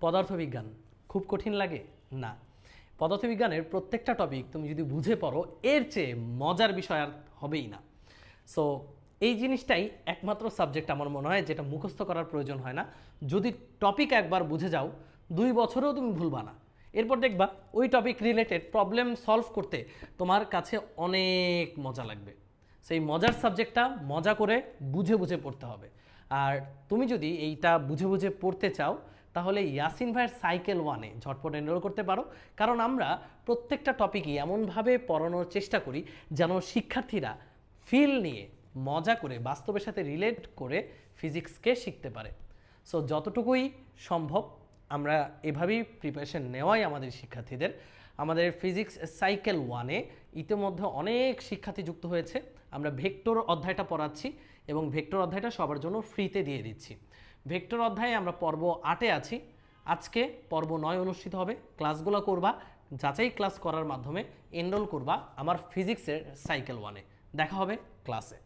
পদার্থবিজ্ঞান, খুব কঠিন লাগে? না। পদার্থবিজ্ঞানের প্রত্যেকটা টপিক তুমি যদি বুঝে পড়ো, এর চেয়ে মজার বিষয় আর হবেই না। সো এই জিনিসটাই একমাত্র সাবজেক্ট আমার মনে হয় যেটা মুখস্থ করার প্রয়োজন হয় না। যদি টপিক একবার বুঝে যাও, দুই বছরেও তুমি ভুলবা না। এরপর দেখবা ওই টপিক রিলেটেড প্রবলেম সলভ করতে তোমার কাছে অনেক মজা লাগবে। সেই মজার সাবজেক্টটা মজা করে বুঝে বুঝে পড়তে হবে। আর তুমি যদি এইটা বুঝে বুঝে পড়তে চাও তাহলে ইয়াসিন ভাইয়ের সাইকেল ওয়ানে ঝটপট এনরোল করতে পারো। কারণ আমরা প্রত্যেকটা টপিকই এমনভাবে পড়ানোর চেষ্টা করি যেন শিক্ষার্থীরা ফিল নিয়ে মজা করে, বাস্তবের সাথে রিলেট করে ফিজিক্সকে শিখতে পারে। সো যতটুকুই সম্ভব আমরা এভাবেই প্রিপারেশন নেওয়াই আমাদের শিক্ষার্থীদের। আমাদের ফিজিক্স সাইকেল ওয়ানে ইতিমধ্যে অনেক শিক্ষার্থী যুক্ত হয়েছে। আমরা ভেক্টর অধ্যায়টা পড়াচ্ছি এবং ভেক্টর অধ্যায়টা সবার জন্য ফ্রিতে দিয়ে দিচ্ছি। ভেক্টর অধ্যায়ে আমরা পর্ব আটে আছি। আজকে পর্ব নয় অনুষ্ঠিত হবে। ক্লাসগুলো করবা, যাচাই ক্লাস করার মাধ্যমে এনরোল করবা আমার ফিজিক্সের সাইকেল ওয়ানে দেখা হবে ক্লাসে